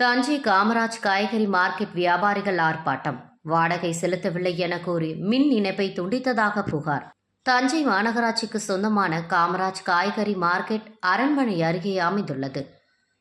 தஞ்சை காமராஜ் காய்கறி மார்க்கெட் வியாபாரிகள் ஆர்ப்பாட்டம். வாடகை செலுத்தவில்லை என கூறி மின் இணைப்பை துண்டித்ததாக புகார். தஞ்சை மாநகராட்சிக்கு சொந்தமான காமராஜ் காய்கறி மார்க்கெட் அரண்மனை அருகே அமைந்துள்ளது.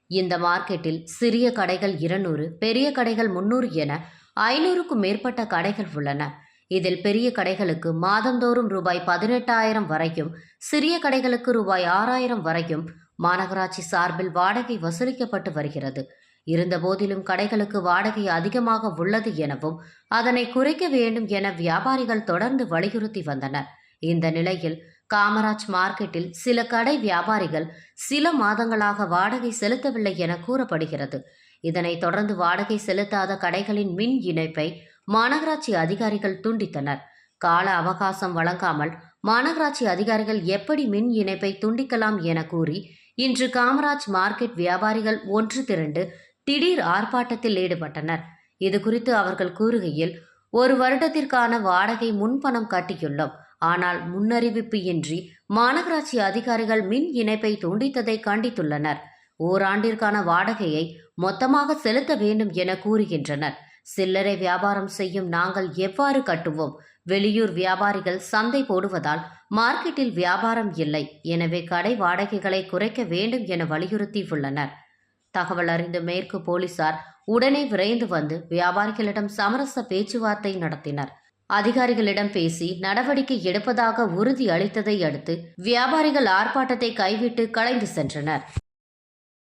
இந்த மார்க்கெட்டில் சிறிய கடைகள் இருநூறு பெரிய கடைகள் முன்னூறு என ஐநூறுக்கும் மேற்பட்ட கடைகள் உள்ளன. இதில் பெரிய கடைகளுக்கு மாதந்தோறும் ரூபாய் பதினெட்டாயிரம் வரையும் சிறிய கடைகளுக்கு ரூபாய் ஆறாயிரம் வரையும் மாநகராட்சி சார்பில் வாடகை வசூலிக்கப்பட்டு வருகிறது. இருந்தபோதிலும் கடைகளுக்கு வாடகை அதிகமாக உள்ளது எனவும் அதனை குறைக்க வேண்டும் என வியாபாரிகள் தொடர்ந்து வலியுறுத்தி வந்தனர். இந்த நிலையில் காமராஜ் மார்க்கெட்டில் சில கடை வியாபாரிகள் சில மாதங்களாக வாடகை செலுத்தவில்லை என கூறப்படுகிறது. இதனை தொடர்ந்து வாடகை செலுத்தாத கடைகளின் மின் இணைப்பை மாநகராட்சி அதிகாரிகள் துண்டித்தனர். கால அவகாசம் வழங்காமல் மாநகராட்சி அதிகாரிகள் எப்படி மின் இணைப்பை துண்டிக்கலாம் என கூறி இன்று காமராஜ் மார்க்கெட் வியாபாரிகள் ஒன்று திரண்டு திடீர் ஆர்ப்பாட்டத்தில் ஈடுபட்டனர். இது குறித்து அவர்கள் கூறுகையில் ஒரு வருடத்திற்கான வாடகை முன்பணம் கட்டியுள்ளோம். ஆனால் முன்னறிவிப்பு இன்றி மாநகராட்சி அதிகாரிகள் மின் இணைப்பை துண்டித்ததை கண்டித்துள்ளனர். ஓராண்டிற்கான வாடகையை மொத்தமாக செலுத்த வேண்டும் என கூறுகின்றனர். சில்லறை வியாபாரம் செய்யும் நாங்கள் எவ்வாறு கட்டுவோம்? வெளியூர் வியாபாரிகள் சந்தை போடுவதால் மார்க்கெட்டில் வியாபாரம் இல்லை. எனவே கடை வாடகைகளை குறைக்க வேண்டும் என வலியுறுத்தி உள்ளனர் தகவல் அறிந்த மேற்கு போலீசார் உடனே விரைந்து வந்து வியாபாரிகளிடம் சமரச பேச்சுவார்த்தை நடத்தினர். அதிகாரிகளிடம் பேசி நடவடிக்கை எடுப்பதாக உறுதி அளித்ததை அடுத்து வியாபாரிகள் ஆர்ப்பாட்டத்தை கைவிட்டு கலைந்து சென்றனர்.